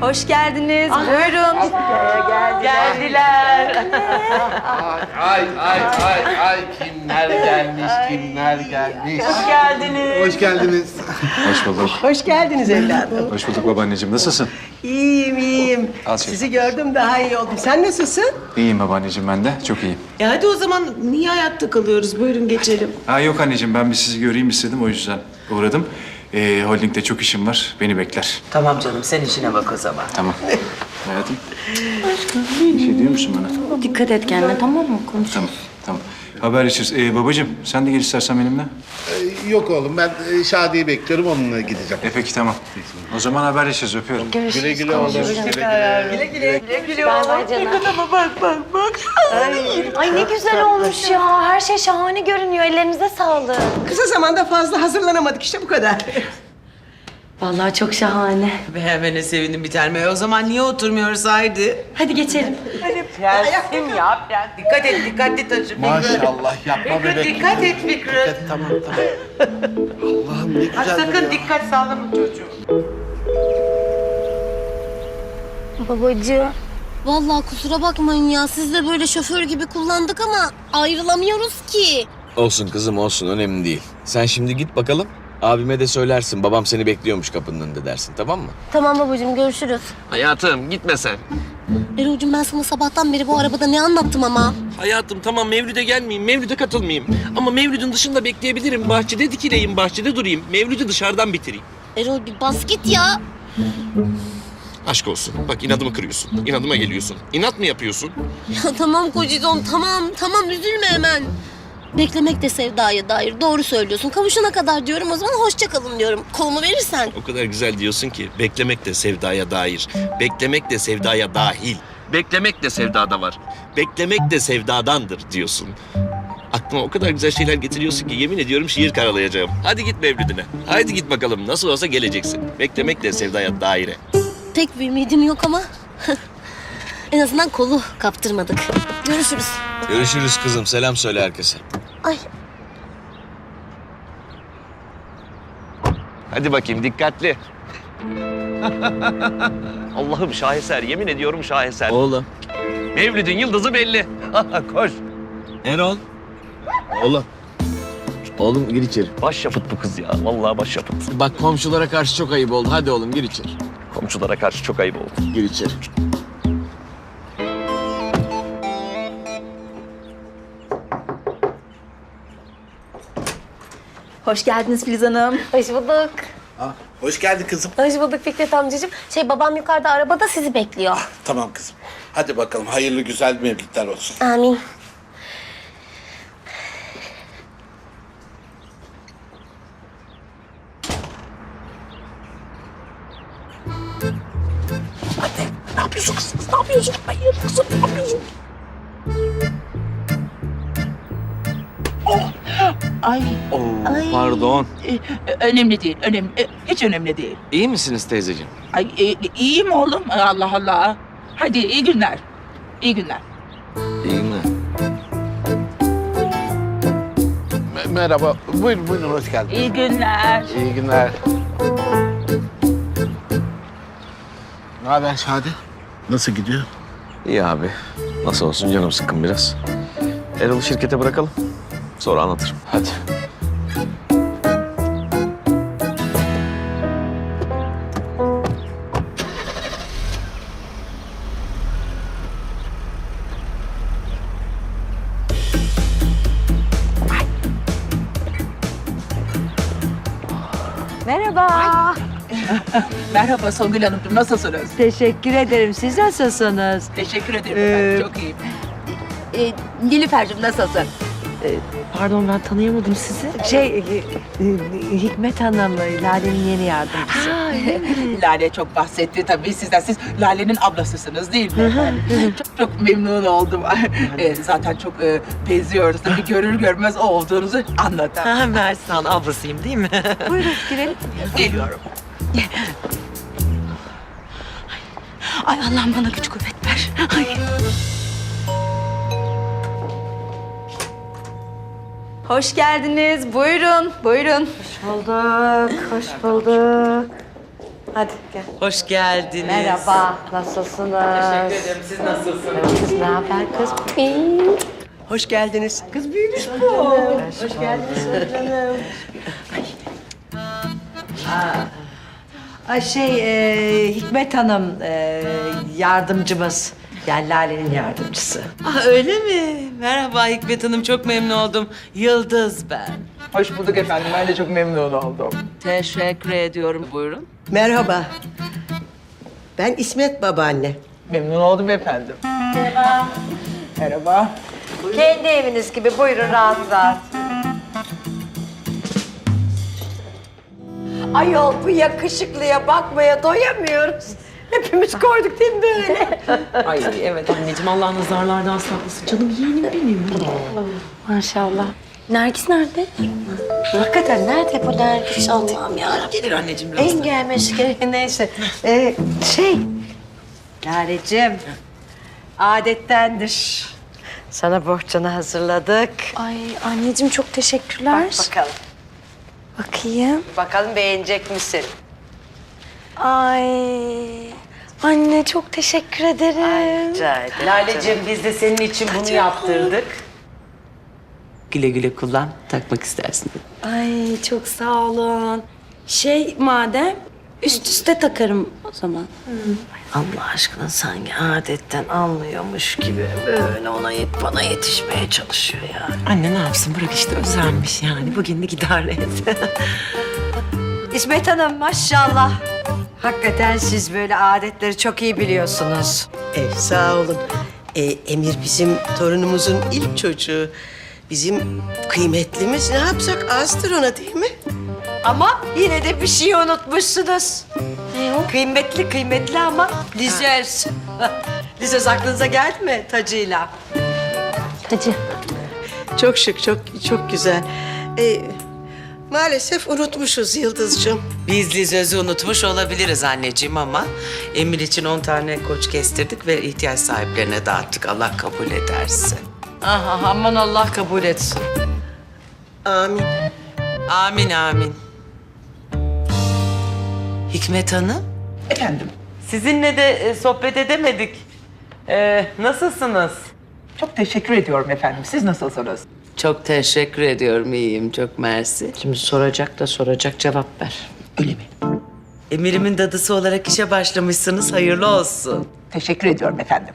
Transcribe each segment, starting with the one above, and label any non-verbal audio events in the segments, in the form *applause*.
Hoş geldiniz. Buyurun. Geldiler. Ay ay ay ay kimler gelmiş kimler gelmiş. Hoş geldiniz. Hoş geldiniz. Hoş bulduk. Hoş geldiniz evladım. Hoş bulduk babaanneciğim. Nasılsın? İyiyim, iyiyim. Al şey. Sizi gördüm daha iyi oldum. Sen nasılsın? İyiyim babaanneciğim ben de. Çok iyiyim. E hadi o zaman niye ayakta kalıyoruz? Buyurun geçelim. Ha yok anneciğim ben bir sizi göreyim istedim o yüzden uğradım. Ee, holdingde çok işim var. Beni bekler. Tamam canım sen işine bak o zaman. Tamam. *laughs* Hayatım. Bir şey diyor musun bana? Dikkat et kendine tamam mı? Konuş. Tamam. Tamam. Haberleşiriz. Ee, babacığım sen de gel istersen benimle. Ee, yok oğlum ben e, Şadi'yi bekliyorum onunla gideceğim. E peki tamam. O zaman haberleşiriz. Öpüyorum. Güle güle oğlum. Ay ne güzel olmuş ya. Her şey şahane görünüyor. Ellerinize sağlık. Kısa zamanda fazla hazırlanamadık işte bu kadar. Vallahi çok şahane. Beğenmene sevindim bir tanem. E o zaman niye oturmuyoruz haydi? Hadi geçelim. Prensim ya prens. Dikkat et dikkatli taşı. Maşallah yapma Fikret bebek. dikkat et Fikret. Tamam tamam. Allah'ım ne Ha, güzel. sakın dikkat sağlama çocuğum. Babacığım. Vallahi kusura bakmayın ya. Siz de böyle şoför gibi kullandık ama ayrılamıyoruz ki. Olsun kızım olsun önemli değil. Sen şimdi git bakalım. Abime de söylersin babam seni bekliyormuş kapının önünde dersin tamam mı? Tamam babacığım görüşürüz. Hayatım gitme sen. Erol'cum ben sana sabahtan beri bu arabada ne anlattım ama. Hayatım tamam Mevlüt'e gelmeyeyim, Mevlüt'e katılmayayım. Ama Mevlüt'ün dışında bekleyebilirim. Bahçede dikileyim, bahçede durayım. Mevlüt'ü dışarıdan bitireyim. Erol bir bas git ya. Aşk olsun. Bak inadımı kırıyorsun. İnadıma geliyorsun. İnat mı yapıyorsun? Ya *laughs* tamam kocacığım tamam tamam üzülme hemen. Beklemek de sevdaya dair doğru söylüyorsun. Kavuşana kadar diyorum o zaman hoşça kalın diyorum. Kolumu verirsen. O kadar güzel diyorsun ki beklemek de sevdaya dair. Beklemek de sevdaya dahil. Beklemek de sevdada var. Beklemek de sevdadandır diyorsun. Aklıma o kadar güzel şeyler getiriyorsun ki yemin ediyorum şiir karalayacağım. Hadi git Mevlüt'üne. Hadi git bakalım nasıl olsa geleceksin. Beklemek de sevdaya daire. Pek bir ümidim yok ama. *laughs* en azından kolu kaptırmadık. Görüşürüz. Görüşürüz kızım selam söyle herkese. Ay Hadi bakayım dikkatli. *laughs* Allah'ım şaheser yemin ediyorum şaheser. Oğlum. Mevlid'in yıldızı belli. *laughs* Koş. Erol. Oğlum. Oğlum gir içeri. Başyapıt bu kız ya. Vallahi başyapıt. Bak komşulara karşı çok ayıp oldu. Hadi oğlum gir içeri. Komşulara karşı çok ayıp oldu. Gir içeri. Hoş geldiniz Filiz Hanım. hoş bulduk. Hoş geldin kızım. Hoş bulduk Fikret amcacığım. Şey babam yukarıda arabada sizi bekliyor. Tamam kızım. Hadi bakalım hayırlı güzel mevlütler olsun. Amin. Ne yapıyorsun kız? Ne yapıyorsun? Hayır kızım ne yapıyorsun? Ay, Oo, pardon. e, önemli değil, önemli, e, hiç önemli değil. İyi misiniz teyzeciğim? Ay, e, iyiyim oğlum, Allah Allah. Hadi iyi günler, iyi günler. İyi mi? Me- merhaba. Buyurun buyurun hoş geldin. İyi günler. İyi günler. Ne haber Şadi? Nasıl gidiyor? İyi abi. Nasıl olsun canım sıkkın biraz. Erol'u şirkete bırakalım. Sonra anlatırım. Hadi. Merhaba. *laughs* Merhaba Songül Hanımcığım, nasılsınız? Teşekkür ederim. Siz nasılsınız? Teşekkür ederim Ee, efendim, çok iyiyim. E, Nilüfer'cim nasılsın? Pardon ben tanıyamadım sizi. Şey, e, e, Hikmet Hanım, Lale'nin yeni yardımcısı. *laughs* Lale çok bahsetti tabii sizden. Siz Lale'nin ablasısınız değil mi efendim? çok, çok memnun oldum. *laughs* E, zaten çok e, benziyoruz tabii. Görür görmez o olduğunuzu anladım. Ha, Mersan ablasıyım değil mi? *laughs* Buyurun girelim. Geliyorum. Ay Allah'ım bana güç kuvvet ver. Ay. Hoş geldiniz. Buyurun. Buyurun. Bulduk, hoş bulduk. Hadi gel. Hoş geldiniz. Merhaba, nasılsınız? Teşekkür ederim. Siz nasılsınız? Kız ne haber kız? Hoş geldiniz. Kız büyümüş bu. Hoş geldiniz canım. Ay şey, e, Hikmet Hanım e, yardımcımız. Yani Lale'nin yardımcısı. Ah öyle mi? Merhaba Hikmet Hanım. Çok memnun oldum. Yıldız ben. Hoş bulduk efendim. Ben de çok memnun oldum. Teşekkür ediyorum. Buyurun. Merhaba. Ben İsmet babaanne. Memnun oldum efendim. Merhaba. Merhaba. Kendi eviniz gibi buyurun rahat rahat. Ayol bu yakışıklıya bakmaya doyamıyoruz. Hepimiz koyduk değil mi böyle? *laughs* Ay evet anneciğim. Allah nazarlardan saklasın. Canım yeğenim benim. Maşallah. Nergis nerede? Hakikaten nerede bu Nergis Allah'ım yarabbim. Gelir anneciğim. En gelmiş gereken neyse. Ee, şey, Lale'cim adettendir. Sana bohçanı hazırladık. Ay anneciğim çok teşekkürler. Bak bakalım. Bakayım. Bakalım beğenecek misin? Ay anne çok teşekkür ederim. Rica ederim. Laleciğim biz de senin için bunu yaptırdık. Güle güle kullan. Takmak istersin. Ay çok sağ olun. Şey madem üst üste takarım o zaman. Allah aşkına sanki adetten anlıyormuş gibi böyle ona yet bana yetişmeye çalışıyor ya. Anne ne yapsın? Bırak işte özenmiş yani. Bugün de idare et. *laughs* İsmet Hanım maşallah. Hakikaten siz böyle adetleri çok iyi biliyorsunuz. E, sağ olun. E, Emir bizim torunumuzun ilk çocuğu. Bizim kıymetlimiz ne yapsak azdır ona değil mi? Ama yine de bir şey unutmuşsunuz. Ne o? Kıymetli kıymetli ama Lizöz. *laughs* Lizöz aklınıza geldi mi tacıyla? Hacı. Çok şık, çok çok güzel. E, maalesef unutmuşuz Yıldız'cığım. Biz Lizöz'ü unutmuş olabiliriz anneciğim ama Emir için 10 tane koç kestirdik ve ihtiyaç sahiplerine dağıttık. Allah kabul ederse. Aha, aman Allah kabul etsin. Amin. Amin amin. Hikmet Hanım, Efendim. sizinle de e, sohbet edemedik. Ee, nasılsınız? Çok teşekkür ediyorum efendim. Siz nasılsınız? Çok teşekkür ediyorum, iyiyim. Çok mersi. Şimdi soracak da soracak cevap ver. Öyle mi? Emirimin dadısı olarak işe başlamışsınız, hayırlı olsun. Teşekkür ediyorum efendim.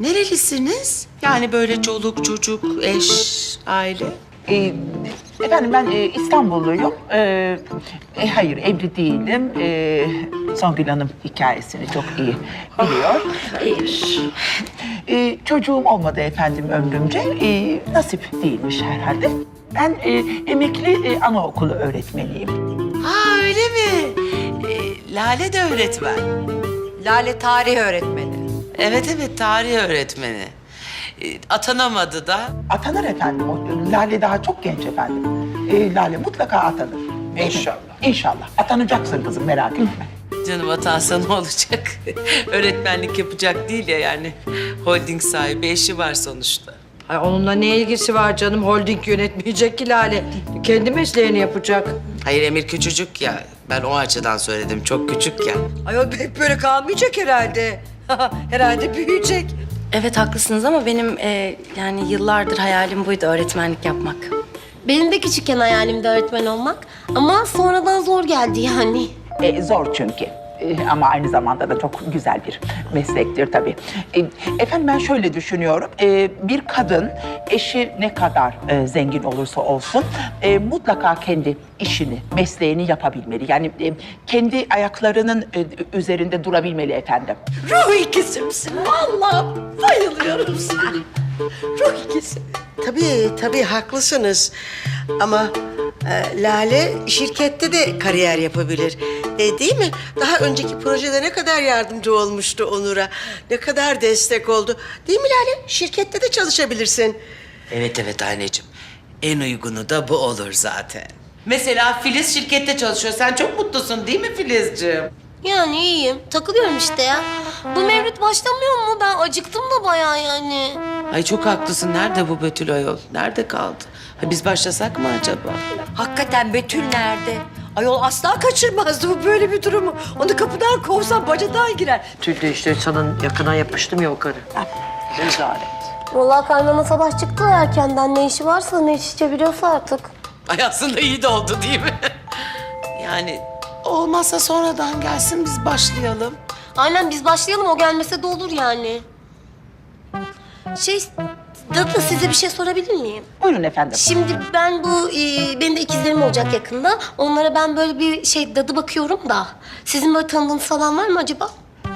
Nerelisiniz? Yani böyle çoluk, çocuk, eş, aile. Ee, efendim ben e, İstanbulluyum. Ee, e, hayır evli değilim. Ee, Songül Hanım hikayesini çok iyi biliyor. Ee, çocuğum olmadı efendim ömrümce. Ee, nasip değilmiş herhalde. Ben e, emekli e, anaokulu öğretmeniyim. Ha öyle mi? Ee, Lale de öğretmen. Lale tarih öğretmeni. Evet evet tarih öğretmeni. Ee, atanamadı da. Atanır efendim. O, Lale daha çok genç efendim. Ee, Lale mutlaka atanır. İnşallah. İnşallah. Atanacaksın kızım merak etme. Canım atansa ne olacak? *laughs* Öğretmenlik yapacak değil ya yani. Holding sahibi eşi var sonuçta. Ay onunla ne ilgisi var canım? Holding yönetmeyecek ki Lale. Kendi mesleğini yapacak. Hayır Emir küçücük ya. Ben o açıdan söyledim çok küçük ya. Ay o hep böyle kalmayacak herhalde. *laughs* herhalde büyüyecek. Evet haklısınız ama benim e, yani yıllardır hayalim buydu öğretmenlik yapmak. Benim de küçükken hayalimde öğretmen olmak. Ama sonradan zor geldi yani. E, zor çünkü. E, ama aynı zamanda da çok güzel bir meslektir tabii. E, efendim ben şöyle düşünüyorum. E, bir kadın eşi ne kadar e, zengin olursa olsun e, mutlaka kendi işini, mesleğini yapabilmeli. Yani e, kendi ayaklarının e, üzerinde durabilmeli efendim. Ruh ikizimsin. Vallahi bayılıyorum sana. Ruh ikizi. Tabii, tabii haklısınız. Ama e, Lale şirkette de kariyer yapabilir. E, değil mi? Daha önceki projede ne kadar yardımcı olmuştu Onur'a. Ne kadar destek oldu. Değil mi Lale? Şirkette de çalışabilirsin. Evet evet anneciğim. En uygunu da bu olur zaten. Mesela Filiz şirkette çalışıyor. Sen çok mutlusun değil mi Filizciğim? Yani iyiyim. Takılıyorum işte ya. Bu mevlüt başlamıyor mu? Ben acıktım da bayağı yani. Ay çok haklısın. Nerede bu Betül ayol? Nerede kaldı? Ha, biz başlasak mı acaba? Hakikaten Betül nerede? Ayol asla kaçırmazdı bu böyle bir durumu. Onu kapıdan kovsam bacadan girer. De işte sana yakına yapıştım ya o karı. Rezalet. Vallahi kaynana sabah çıktı erkenden. Ne işi varsa ne iş içebiliyorsa artık. Ay aslında iyi de oldu değil mi? yani olmazsa sonradan gelsin biz başlayalım. Aynen biz başlayalım o gelmese de olur yani. Şey, Dadı size bir şey sorabilir miyim? Buyurun efendim. Şimdi ben bu, e, benim de ikizlerim olacak yakında. Onlara ben böyle bir şey dadı bakıyorum da. Sizin böyle tanıdığınız falan var mı acaba?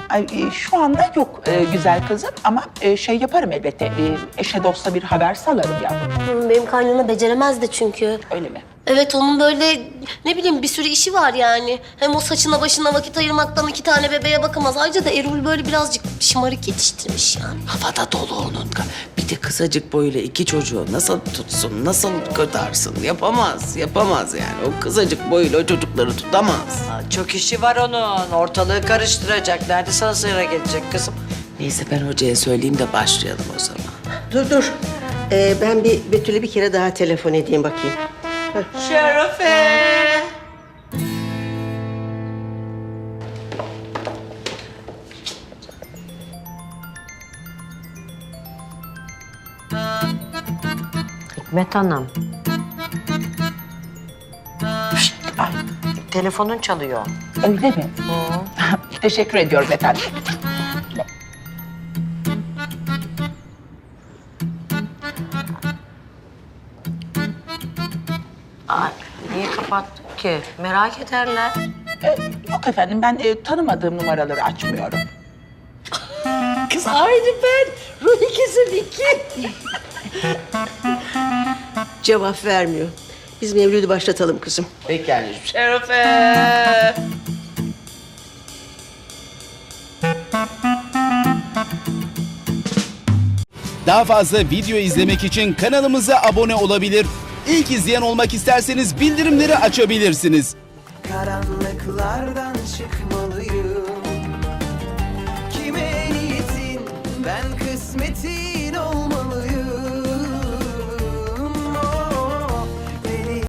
Ay, e, şu anda yok e, güzel kızım ama e, şey yaparım elbette. E, eşe dosta bir haber salarım ya. Hı, Benim kaynana beceremez de çünkü. Öyle mi? Evet onun böyle ne bileyim bir sürü işi var yani. Hem o saçına başına vakit ayırmaktan iki tane bebeğe bakamaz. Ayrıca da Erol böyle birazcık şımarık yetiştirmiş yani. Havada dolu onun. Bir de kısacık boyuyla iki çocuğu nasıl tutsun, nasıl kotarsın? Yapamaz, yapamaz yani. O kısacık boyuyla o çocukları tutamaz. Aa, Çok işi var onun. Ortalığı karıştıracak. Nerede sana sıra gelecek kızım? Neyse ben hocaya söyleyeyim de başlayalım o zaman. Dur dur. Ee, ben bir Betül'e bir kere daha telefon edeyim bakayım. Şerefe! Hikmet Hanım. Şşt, ay, telefonun çalıyor. Öyle mi? *laughs* Teşekkür ediyorum efendim. Ay, niye kapattın ki? Merak ederler. E, yok efendim ben e, tanımadığım numaraları açmıyorum. *laughs* Kız aynı ben. Ruh ikizim iki. *laughs* Cevap vermiyor. Biz Mevlüt'ü başlatalım kızım. Peki anneciğim. Şerefe! Daha fazla video izlemek için kanalımıza abone olabilir. İlk izleyen olmak isterseniz bildirimleri açabilirsiniz. karanlıklardan çıkmalıyım. Kime niyetin? Ben olmalıyım